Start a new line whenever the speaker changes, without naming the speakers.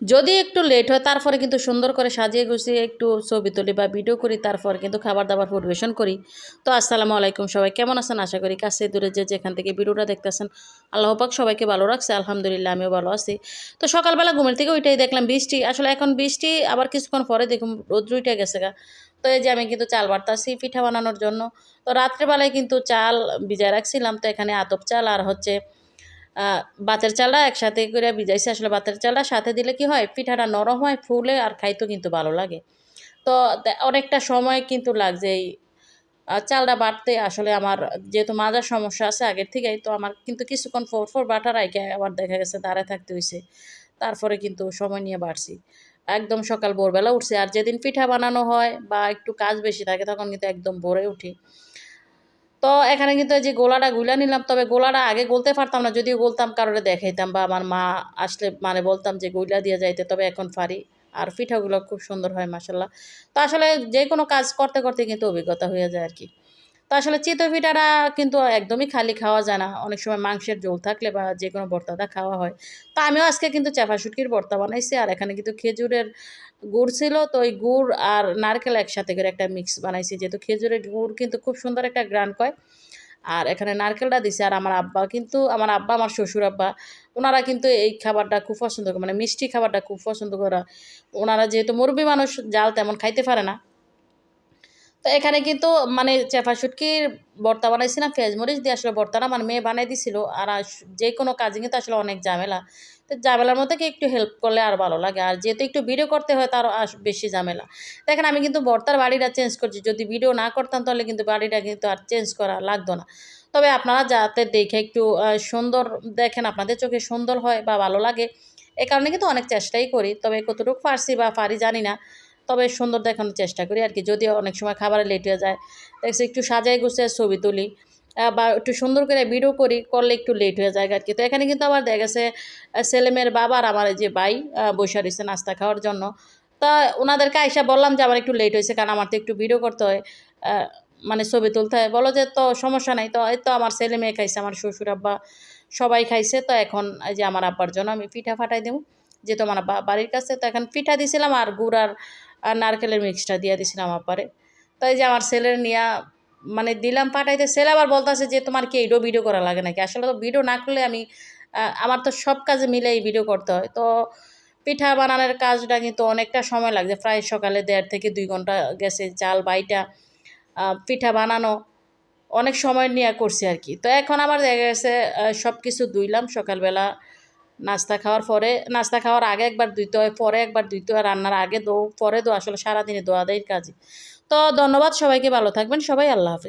যদি একটু লেট হয়, তারপরে কিন্তু সুন্দর করে সাজিয়ে গুছিয়ে একটু ছবি তুলি বা ভিডিও করি, তারপর কিন্তু খাবার দাবার পরিবেশন করি। তো আসসালামু আলাইকুম সবাই, কেমন আছেন? আশা করি কাছে দূরে যে যেখান থেকে ভিডিওটা দেখতেছেন, আল্লাহ পাক সবাইকে ভালো রাখছে, আলহামদুলিল্লাহ আমিও ভালো আছি। তো সকালবেলা ঘুমের থেকে ওইটাই দেখলাম বৃষ্টি, আসলে এখন বৃষ্টি আবার কিছুক্ষণ পরে দেখুন রোদ্র উঠে গেছে গা। তো এই যে আমি কিন্তু চাল বাড়তাছি পিঠা বানানোর জন্য। তো রাত্রেবেলায় কিন্তু চাল ভিজায় রাখছিলাম, তো এখানে আতপ চাল আর হচ্ছে বাতের চালা একসাথে করে ভিজাইছি। আসলে বাতের চালা সাথে দিলে কি হয়, পিঠাটা নরম হয়, ফুলে আর খাইতেও কিন্তু ভালো লাগে। তো অনেকটা সময় কিন্তু লাগছে এই চালটা বাটতে আসলে আমার যেহেতু মাজার সমস্যা আছে আগের থেকেই, তো আমার কিন্তু কিছুক্ষণ ফোর ফোর বাটার আগে আবার দেখা গেছে দাঁড়ায় থাকতে হয়েছে তারপরে কিন্তু সময় নিয়ে বাড়ছি। একদম সকাল ভোরবেলা উঠছি। আর যেদিন পিঠা বানানো হয় বা একটু কাজ বেশি থাকে, তখন কিন্তু একদম ভোরে উঠি। তো এখানে কিন্তু যে গোলাটা গুলা নিলাম, তবে গোলাটা আগে গলতে পারতাম না, যদিও বলতাম কারোরে দেখাইতাম বা আমার মা আসলে মানে বলতাম যে গুলা দিয়ে যাইতে, তবে এখন পারি। আর পিঠাগুলো খুব সুন্দর হয় মাসাল্লাহ তো আসলে যে কোনো কাজ করতে করতে কিন্তু অভিজ্ঞতা হয়ে যায় আর কি। তো আসলে চিতই পিঠাটা কিন্তু একদমই খালি খাওয়া যায় না। অনেক সময় মাংসের ঝোল থাকলে বা যে কোনো ভর্তাটা খাওয়া হয়। তো আমিও আজকে কিন্তু চাপা শুটকির ভর্তা বানাইছি আর এখানে কিন্তু খেজুরের গুড় ছিল। তো ওই গুড় আর নারকেল একসাথে করে একটা মিক্স বানাইছি। যেহেতু খেজুরের গুড় কিন্তু খুব সুন্দর একটা গ্রান কয়। আর এখানে নারকেলটা দিছে আর আমার আব্বা কিন্তু, আমার আব্বা, আমার শ্বশুর আব্বা, ওনারা কিন্তু এই খাবারটা খুব পছন্দ করে মানে মিষ্টি খাবারটা খুব পছন্দ করে। ওনারা যেহেতু মুরব্বী মানুষ, জাল তেমন খাইতে পারে না। তো এখানে কিন্তু মানে চেপা শুটকির ভর্তা পেঁয়াজ মরিচ দিয়ে আসলে ভর্তাটা আমার মেয়ে বানাই দিছিল। আর যে কোনো কাজে কিন্তু আসলে অনেক ঝামেলা। তো ঝামেলার মধ্যে কি একটু হেল্প করলে আর ভালো লাগে? আর যেহেতু একটু ভিডিও করতে হয় তার বেশি ঝামেলা। দেখেন আমি কিন্তু ভর্তার বাড়িটা চেঞ্জ করছি। যদি ভিডিও না করতাম তাহলে কিন্তু বাড়িটা কিন্তু আর চেঞ্জ করা লাগতো না। তবে আপনারা যাতে দেখে একটু সুন্দর দেখেন, আপনাদের চোখে সুন্দর হয় বা ভালো লাগে, এ কারণে কিন্তু অনেক চেষ্টাই করি। তবে কতটুকু পারছি বা পারি জানি না। তবে সুন্দর দেখানোর চেষ্টা করি আর কি। যদিও অনেক সময় খাবারে লেট হয়ে যায়। দেখছি একটু সাজাই গুছিয়ে ছবি তুলি বা একটু সুন্দর করে ভিডিও করি, করলে একটু লেট হয়ে যায় আর কি। তো এখানে কিন্তু আবার দেখা গেছে ছেলেমেয়ের বাবার আমার যে ভাই বসে রয়েছে নাস্তা খাওয়ার জন্য। তা ওনাদেরকে আইসা বললাম যে, আমার একটু লেট হয়েছে কারণ আমার তো একটু ভিডিও করতে হয়। মানে ছবি তুলতে হয়। বলো যে, তো সমস্যা নাই। তো এই তো আমার ছেলে মেয়ে খাইছে, আমার শ্বশুর আব্বা সবাই খাইছে। তো এখন এই যে আমার আব্বার জন্য আমি পিঠা ফাটাই দেবো যেহেতু আমার বা- বাড়ির কাছে। তো এখন পিঠা দিছিলাম আর গুড় আর আর নারকেলের মিক্সটা দিয়ে দিছিলাম আপারে। তো এই যে আমার ছেলের নিয়া মানে দিলাম, পাঠাইতে, ছেলে আবার বলতেছে যে তোমার কি এইডো ভিডিও করা লাগে নাকি? আসলে তো ভিডিও না করলে আমি আমার তো সব কাজে মিলে এই ভিডিও করতে হয়। তো পিঠা বানানোর কাজটা কিন্তু অনেকটা সময় লাগছে। প্রায় সকালে দেড় থেকে দুই ঘণ্টা গেছে চাল, বাইটা পিঠা বানানো। অনেক সময় নিয়ে করছি আর কি। তো এখন আমার দেখা গেছে সব কিছু ধুইলাম। সকালবেলা নাস্তা খাওয়ার পরে, নাস্তা খাওয়ার আগে একবার ধুইতে হয়, পরে একবার ধুইতে হয়, রান্নার আগে দো, পরে দো, আসলে সারাদিনে দোয়া দেয় কাজে তো ধন্যবাদ সবাইকে, ভালো থাকবেন, সবাই আল্লাহ হাফেজ।